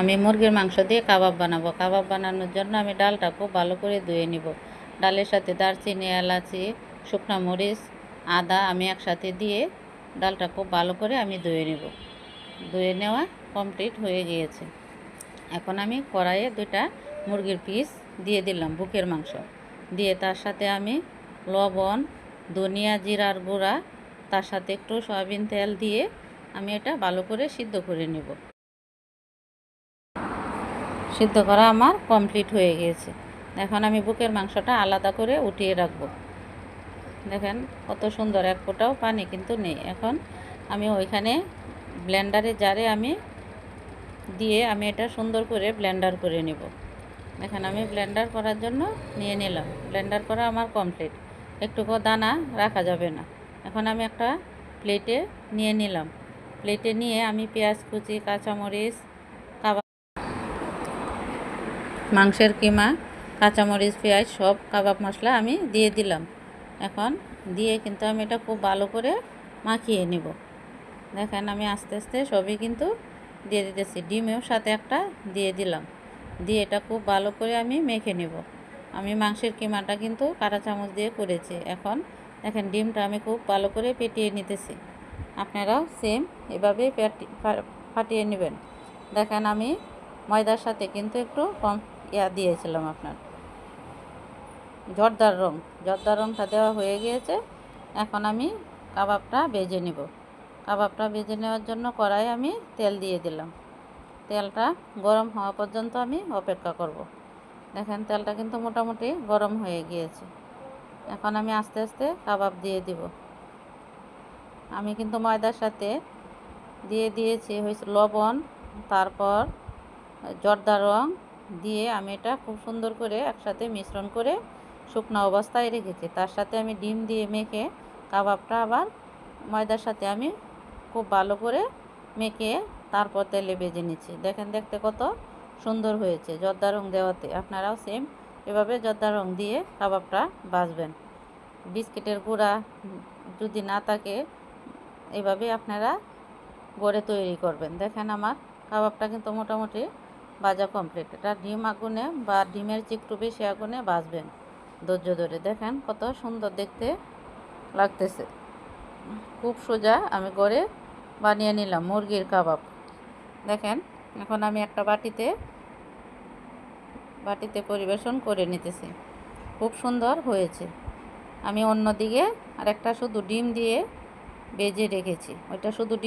আমি মুরগির মাংস দিয়ে কাবাব বানাবো। কাবাব বানানোর জন্য আমি ডালটা খুব ভালো করে ধুয়ে নিব। ডালের সাথে দারচিনি, এলাচি, শুকনো মরিচ, আদা আমি একসাথে দিয়ে ডালটা খুব ভালো করে আমি ধুয়ে নেব। ধুয়ে নেওয়া কমপ্লিট হয়ে গিয়েছে। এখন আমি কড়াইয়ে দুইটা মুরগির পিস দিয়ে দিলাম বুকের মাংস। দিয়ে তার সাথে আমি লবণ, ধনিয়া জিরার গুঁড়া, তার সাথে একটু সয়াবিন তেল দিয়ে আমি এটা ভালো করে সিদ্ধ করে নেব। সিদ্ধ করা আমার কমপ্লিট হয়ে গিয়েছে। এখন আমি বুকের মাংসটা আলাদা করে উঠিয়ে রাখব। দেখেন, কত সুন্দর এক ফোঁটাও পানি কিন্তু নেই। এখন আমি ওইখানে ব্লেন্ডারে জারে আমি দিয়ে আমি এটা সুন্দর করে ব্লেন্ডার করে নেব। দেখেন, আমি ব্লেন্ডার করার জন্য নিয়ে নিলাম। ব্লেন্ডার করা আমার কমপ্লিট একটুকু দানা রাখা যাবে না। এখন আমি একটা প্লেটে নিয়ে নিলাম। প্লেটে নিয়ে আমি পেঁয়াজ কুচি, কাঁচামরিচ মাংসের কিমা, কাঁচামরিচ, পেঁয়াজ, সব কাবাব মশলা আমি দিয়ে দিলাম। এখন দিয়ে কিন্তু আমি এটা খুব ভালো করে মাখিয়ে নেব। দেখেন আমি আস্তে আস্তে সবই কিন্তু দিয়ে দিতেছি। ডিমেও সাথে একটা দিয়ে দিলাম। দিয়ে এটা খুব ভালো করে আমি মেখে নেব। আমি মাংসের কিমাটা কিন্তু কাঁটা চামচ দিয়ে করেছি। এখন দেখেন ডিমটা আমি খুব ভালো করে পেটিয়ে নিতেছি। আপনারাও সেম এভাবে ফাটিয়ে নেবেন। দেখেন আমি ময়দার সাথে কিন্তু একটু কম ইয়া দিয়েছিলাম আপনার। জর্দার রং। জর্দার রংটা দেওয়া হয়ে গিয়েছে। এখন আমি কাবাবটা বেজে নিব। কাবাবটা বেজে নেওয়ার জন্য কড়াই আমি তেল দিয়ে দিলাম। তেলটা গরম হওয়া পর্যন্ত আমি অপেক্ষা করব। দেখেন তেলটা কিন্তু মোটামুটি গরম হয়ে গিয়েছে। এখন আমি আস্তে আস্তে কাবাব দিয়ে দিব। আমি কিন্তু ময়দার সাথে দিয়ে দিয়েছি হয়েছে লবণ, তারপর জর্দা রং দিয়ে আমি এটা খুব সুন্দর করে একসাথে মিশ্রণ করে শুকনো অবস্থায় রেখেছি। তার সাথে আমি ডিম দিয়ে মেখে কাবাবটা আবার ময়দার সাথে আমি খুব ভালো করে মেখে তারপর তেলে ভেজে নিচ্ছি। দেখেন, দেখতে কত সুন্দর হয়েছে জর্দা রং দেওয়াতে। আপনারাও সেম এভাবে জর্দা রং দিয়ে কাবাবটা ভাজবেন। বিস্কিটের গুঁড়া যদি না থাকে, এভাবে আপনারা গড়ে তৈরি করবেন। দেখেন আমার কাবাবটা কিন্তু মোটামুটি ভাজা কমপ্লিট এটা ডিম আগুনে বা ডিমের চিকটু বেশি আগুনে ভাজবেন। ধৈর্য ধরে দেখেন কত সুন্দর দেখতে লাগতেছে। খুব সোজা আমি করে বানিয়ে নিলাম মুরগির কাবাব। দেখেন, এখন আমি একটা বাটিতে বাটিতে পরিবেশন করে নিতেছি। খুব সুন্দর হয়েছে। আমি অন্য দিকে আরেকটা শুধু ডিম দিয়ে বেজে রেখেছি। ওইটা শুধু ডিম